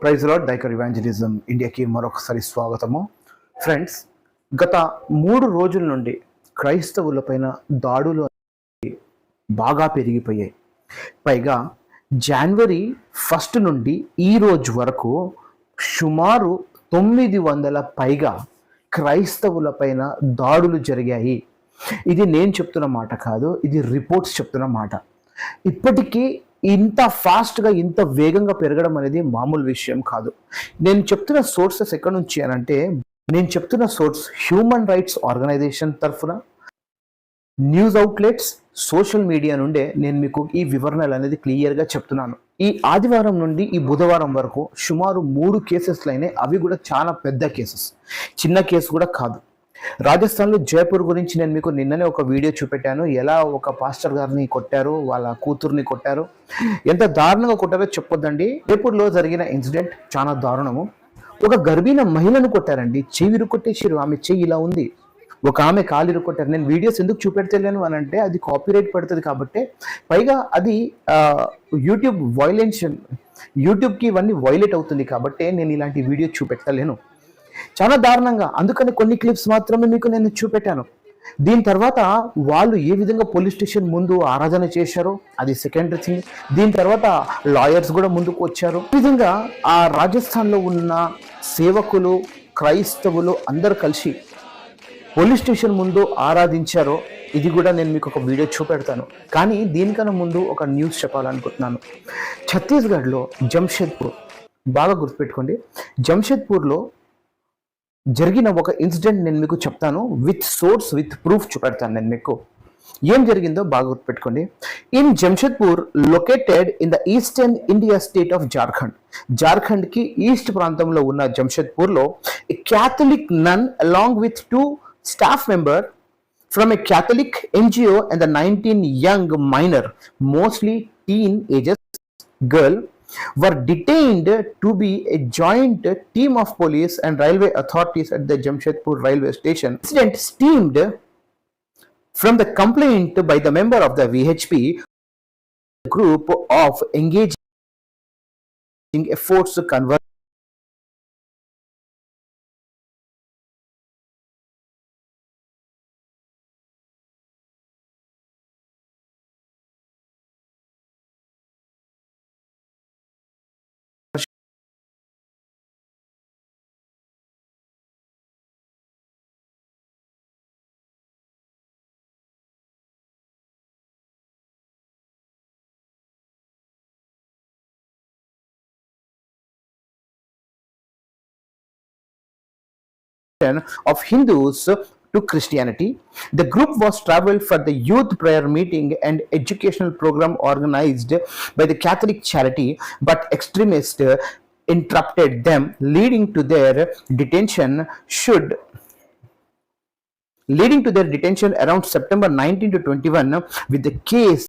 Praise lord డైకర్ evangelism ఇండియాకి మరొకసారి స్వాగతము. Friends గత మూడు రోజుల నుండి క్రైస్తవులపైన దాడులు బాగా పెరిగిపోయాయి. పైగా జనవరి ఫస్ట్ నుండి ఈ రోజు వరకు సుమారు తొమ్మిది వందల పైగా క్రైస్తవులపైన దాడులు జరిగాయి. ఇది నేను చెప్తున్న మాట కాదు ఇది రిపోర్ట్స్ చెప్తున్న మాట. ఇప్పటికీ ఇంత ఫాస్ట్గా ఇంత వేగంగా పెరగడం అనేది మామూలు విషయం కాదు. నేను చెప్తున్న సోర్సెస్ ఎక్కడి నుంచి అని అంటే నేను చెప్తున్న సోర్స్ హ్యూమన్ రైట్స్ ఆర్గనైజేషన్ తరఫున న్యూస్ అవుట్లెట్స్ సోషల్ మీడియా నుండే నేను మీకు ఈ వివరణలు అనేది క్లియర్గా చెప్తున్నాను. ఈ ఆదివారం నుండి ఈ బుధవారం వరకు సుమారు మూడు కేసెస్లైనే అవి కూడా చాలా పెద్ద కేసెస్ చిన్న కేసు కూడా కాదు. రాజస్థాన్లో జైపూర్ గురించి నేను మీకు నిన్ననే ఒక వీడియో చూపెట్టాను. ఎలా ఒక పాస్టర్ గారిని కొట్టారు వాళ్ళ కూతుర్ని కొట్టారు? ఎంత దారుణంగా కొట్టారో చెప్పొద్దండి. జైపూర్లో జరిగిన ఇన్సిడెంట్ చాలా దారుణము. ఒక గర్భిణ మహిళను కొట్టారండి. చెవిరు కొట్టేసారు ఆమె చెయ్యి ఇలా ఉంది. ఒక ఆమె కాలు ఇరుక్కొట్టారు నేను వీడియోస్ ఎందుకు చూపెడతలేను అని అంటే అది కాపీరైట్ పడుతుంది కాబట్టి. పైగా అది యూట్యూబ్ వైలెన్స్ యూట్యూబ్కి ఇవన్నీ వైలెట్ అవుతుంది కాబట్టి నేను ఇలాంటి వీడియో చూపెట్టలేను. చాలా దారుణంగా. అందుకని కొన్ని క్లిప్స్ మాత్రమే మీకు నేను చూపెట్టాను. దీని తర్వాత వాళ్ళు ఏ విధంగా పోలీస్ స్టేషన్ ముందు ఆరాధన చేశారో అది సెకండరీ థింగ్ దీని తర్వాత లాయర్స్ కూడా ముందుకు వచ్చారు. ఈ విధంగా ఆ రాజస్థాన్లో ఉన్న సేవకులు క్రైస్తవులు అందరు కలిసి పోలీస్ స్టేషన్ ముందు ఆరాధించారో ఇది కూడా నేను మీకు ఒక వీడియో చూపెడతాను. కానీ దీనికన్నా ముందు ఒక న్యూస్ చెప్పాలనుకుంటున్నాను. ఛత్తీస్గఢ్లో జంషెద్పూర్ బాగా గుర్తుపెట్టుకోండి. జంషెద్పూర్లో జరిగిన ఒక ఇన్సిడెంట్ నేను మీకు చెప్తాను. విత్ సోర్స్ విత్ ప్రూఫ్ చూపెడతాను నేను మీకు. ఏం జరిగిందో బాగా గుర్తుపెట్టుకోండి. In Jamshedpur located in the eastern India state of Jharkhand జార్ఖండ్కి east ప్రాంతంలో ఉన్న జంషెద్పూర్లో Catholic nun along with two staff member from a Catholic NGO and the nineteen young minor mostly teen ages girl were detained to be a joint team of police and railway authorities at the Jamshedpur railway station. Incident stemmed from the complaint by the member of the VHP group of engaging efforts to convert of Hindus to Christianity. The group was traveled for the youth prayer meeting and educational program organized by the Catholic charity, but extremists interrupted them, leading to their detention. Should leading to their detention around September 19 to 21, with the case